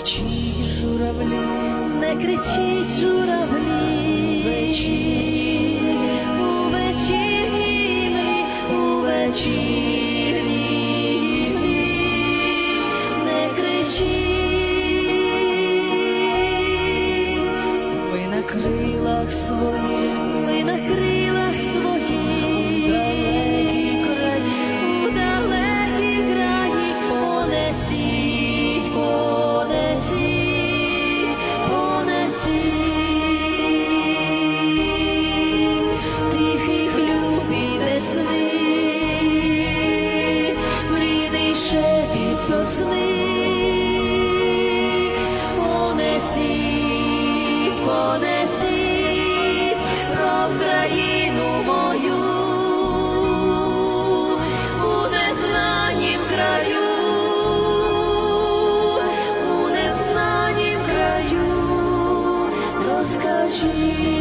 кричіть журавлі, не кричіть журавлі, вечірні, у вечірні, не кричіть, ви на крилах своїх, ви на крилах. сосни, понесіть, понесіть про країну мою, у незнанім краю, у незнанім краю розкажи.